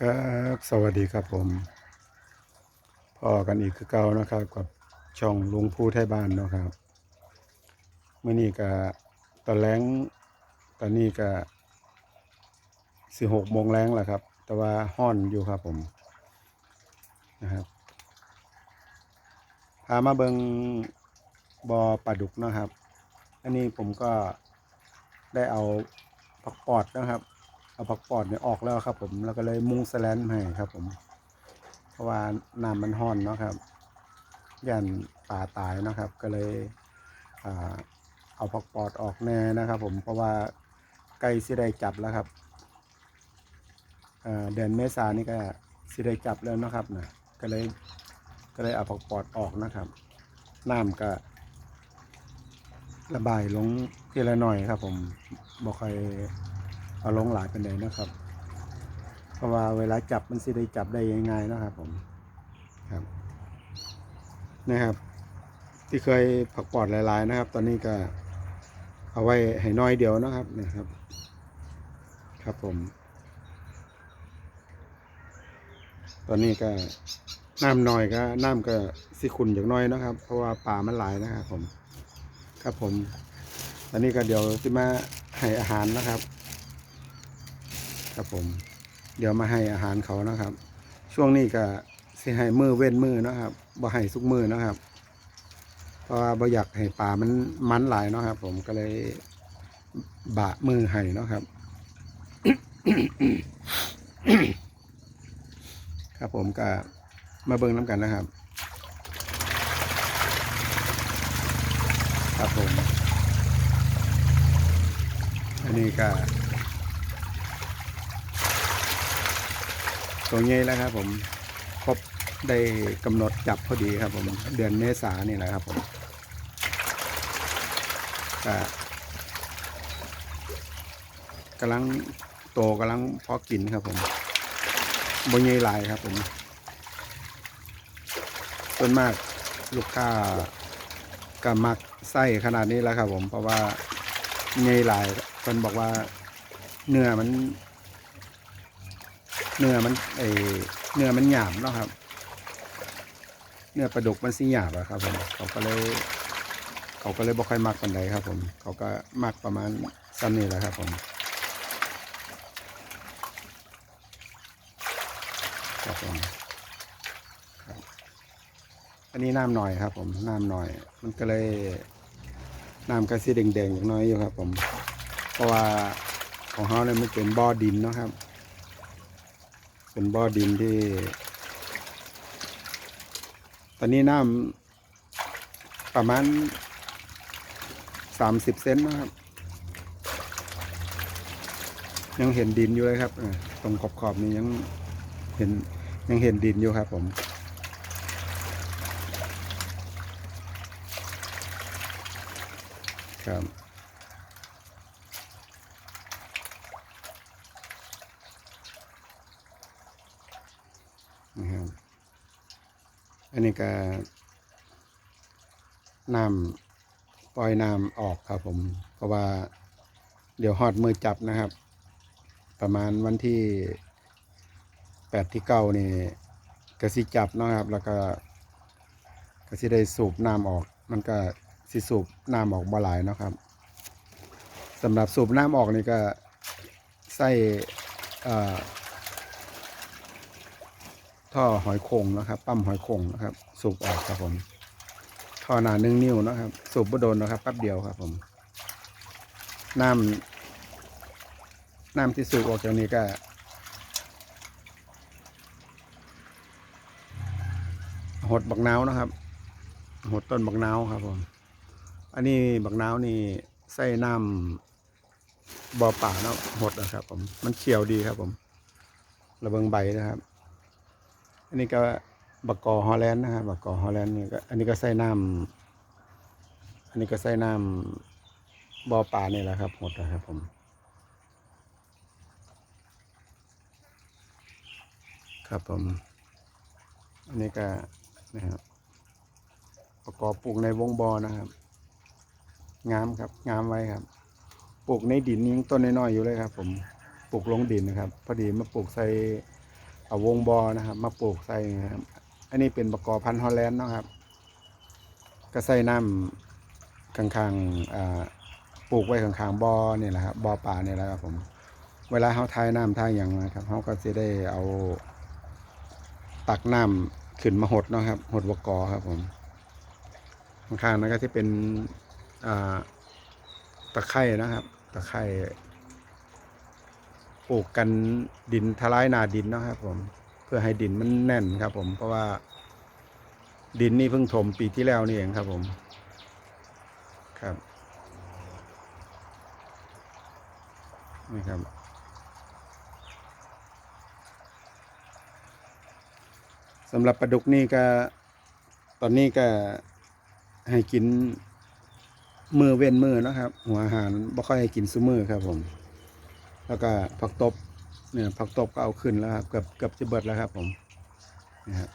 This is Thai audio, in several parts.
ครับสวัสดีครับผมพ่อกันอีกคือเก่านะครับ กับช่องลุงผู้ไทยบ้านเนาะครับเมื่อนี้ก็ตอนแรงตอนนี้ก็สิหกโมงแรงแล้วครับ แต่ว่าห้อนอยู่ครับผมนะครับพามาเบิงบอปลาดุกเนาะครับ อันนี้ผมก็ได้เอาผักปอดนะครับ เอาผักปอดเนี่ยออกแล้วครับ ผมแล้วก็เลยมุงสแลนให้ครับ ผม เพราะว่าน้ำมันห้อนเนาะครับยันป่าตายเนาะครับ ก็เลยอเอาผักปอดออกแน่นะครับ ผมเพราะว่าใกล้สิได้จับแล้วครับเดือนเมษานี่ก็สิได้จับแล้วนะครับนะก็เลยก็เลยเอาผักปอดออกนะครับน้ำก็ระบายลงทีละหน่อยครับ ผมบอกใคร เอาลงหลายเป็นไดนะครับ เพราะว่าเวลาจับมันสิได้จับได้ง่ายๆนะครับ ผมครับนะครับ ที่เคยผักปอดหลาย ๆ นะครับ ตอนนี้ก็เอาไว้ให้น้อยเดียวนะครับนี่ครับ ครับผม ตอนนี้ก็น้ำน้อยก็น้ำก็สิขุนอย่างน้อยนะครับ เพราะว่าป่ามันหลายนะครับผม ครับผม ตอนนี้ก็เดี๋ยวจะมาให้อาหารนะครับ ครับผม เดี๋ยวมาให้อาหารเขานะครับ ช่วงนี้ก็สิให้มือเว้นมือนะครับบ่ให้สุกมือนะครับ เพราะว่าบ่อยากให้ปลามันมันหลายเนาะครับ ผมก็เลยบะมือให้เนาะครับ ครับผมก็มาเบิ่งน้ำกันนะครับ ครับผม อันนี้ก็ ตัวใหญ่แล้วครับ ผมครบได้กำหนดจับพอดีครับ ผมเดือนเมษานี่แหละครับผมกำลังโตกำลังเพาะกินครับ ผมบนใหญ่ลายครับ ผมส่วนมากลูกค้าก็มักไส้ขนาดนี้แล้วครับ ผมเพราะว่าใหญ่ลายเพิ่นบอกว่าเนื้อมัน เนื้อมันไอเนื้อมันหยาบเนาะครับ เนื้อปลาดุกมันสิหยาบอะครับผมเขาก็เลยเขาก็เลยบ่ค่อยมักปันใดครับ ผม เขาก็มักประมาณซ้ำนี่แหละครับผมครับผมอันนี้น้ำหน่อยครับ ผมน้ำหน่อย มันก็เลยน้ำก็สีแดงๆอย่างน้อยอยู่ครับ ผม เพราะว่าของเขาเนี่ยมันเป็นบ่อดินเนาะครับ เป็นบ่อดินที่ ตอนนี้น้ำประมาณสามสิบเซนนะครับ ยังเห็นดินอยู่เลยครับตรงขอบขอบๆนี้ยังเห็นยังเห็นดินอยู่ครับผมครับ อันนี้ก็น้ำปล่อยน้ำออกครับผม เพราะว่าเดี๋ยวฮอดมือจับนะครับ ประมาณวันที่แปดที่เก้านี่กระสิจับนะครับ แล้วก็กระสิได้สูบน้ำออก มันก็สิสูบน้ำออกบ่หลายนะครับสำหรับสูบน้ำออกนี่ก็ใส่อ่อ ท่อหอยโข่งนะครับ ปั๊มหอยโข่งนะครับ สูบออกครับผม ท่อหนาหนึ่งนิ้วนะครับ สูบบ่โดนนะครับแป๊บเดียวครับผมน้ำน้ำที่สูบออกจากนี้ก็หดบักนาวนะครับ หดต้นบักนาวครับผม อันนี้บักนาวนี่ใส่น้ำบ่อป่าเนาะหดนะครับผม มันเขียวดีครับผม ระเบิงใบนะครับ อันนี้ก็บักกอฮอลแลนด์นะครับบักกอฮอลแลนด์นี่ก็อันนี้ก็ใส่น้ำอันนี้ก็ใส่น้ำบ่อปลานี่แหละครับหมดนะครับผมครับผม อันนี้ก็นะครับประกอบปลูกในวงบอนะครับ งามครับ งามไว้ครับ ปลูกในดินยังต้นน้อยๆอยู่เลยครับ ผม ปลูกลงดินนะครับ พอดีมาปลูกใส่ เอาวงบอนะครับ มาปลูกใส่นะครับ อันนี้เป็นบกอบพันธุ์ฮอลแลนด์นะครับก็ใส่น้ำข้างๆอ่าปลูกไว้ข้างๆบอเนี่ยแหละครับบอป่าเนี่ยแหละครับผม เวลาเขาทายน้ำทายอย่างนะครับเขาก็จะได้เอาตักน้ำขึ้นมาหดนะครับ หดบกอครับผมข้างๆนั้นก็จะเป็นอ่าตะไคร่นะครับ ตะไคร่ ปลูกกันดินทลายนาดินเนาะครับผมเพื่อให้ดินมันแน่นครับ ผมเพราะว่า ดินนี่เพิ่งถมปีที่แล้วนี่เองครับผมครับนี่ครับ สำหรับปลาดุกนี่ก็ ตอนนี้ก็ให้กินมือเว้นมือนะครับ หัวอาหารบ่ค่อยให้กินซุมือครับผม แล้วก็ผักตบเนี่ยผักตบก็เอาขึ้นแล้วครับเกือบเกือบจะเบิดแล้วครับผมนี่ครับ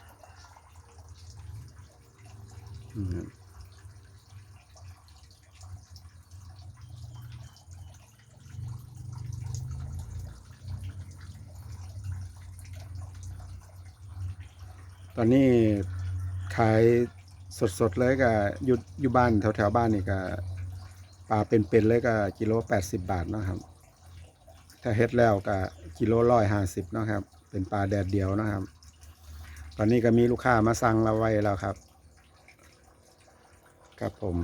ตอนนี้ขายสดๆเลยก็อยู่อยู่บ้านแถวๆบ้านนี่ก็ปลาเป็นๆเลยก็กิโลแปดสิบบาทนะครับ ถ้าเฮ็ดแล้วก็กิโลร้อยห้าสิบนะครับ เป็นปลาแดดเดียวนะครับ ตอนนี้ก็มีลูกค้ามาสั่งเราไว้แล้วครับ ครับผม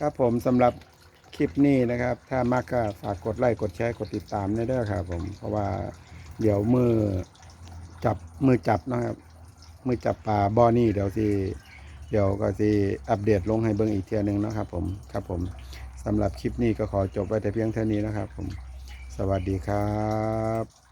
ครับผมสำหรับคลิปนี้นะครับ ถ้ามากก็ฝากกดไลค์กดแชร์กดติดตามได้ด้วยครับ ผม เพราะว่าเดี๋ยวมือจับมือจับนะครับมือจับปลาบอนี่เดี๋ยวสิเดี๋ยวก็สิอัปเดตลงให้เบิ่งอีกเทียนึงนะครับ ผมครับผมสำหรับคลิปนี้ก็ขอจบไว้แต่เพียงเท่านี้นะครับ ผม สวัสดีครับ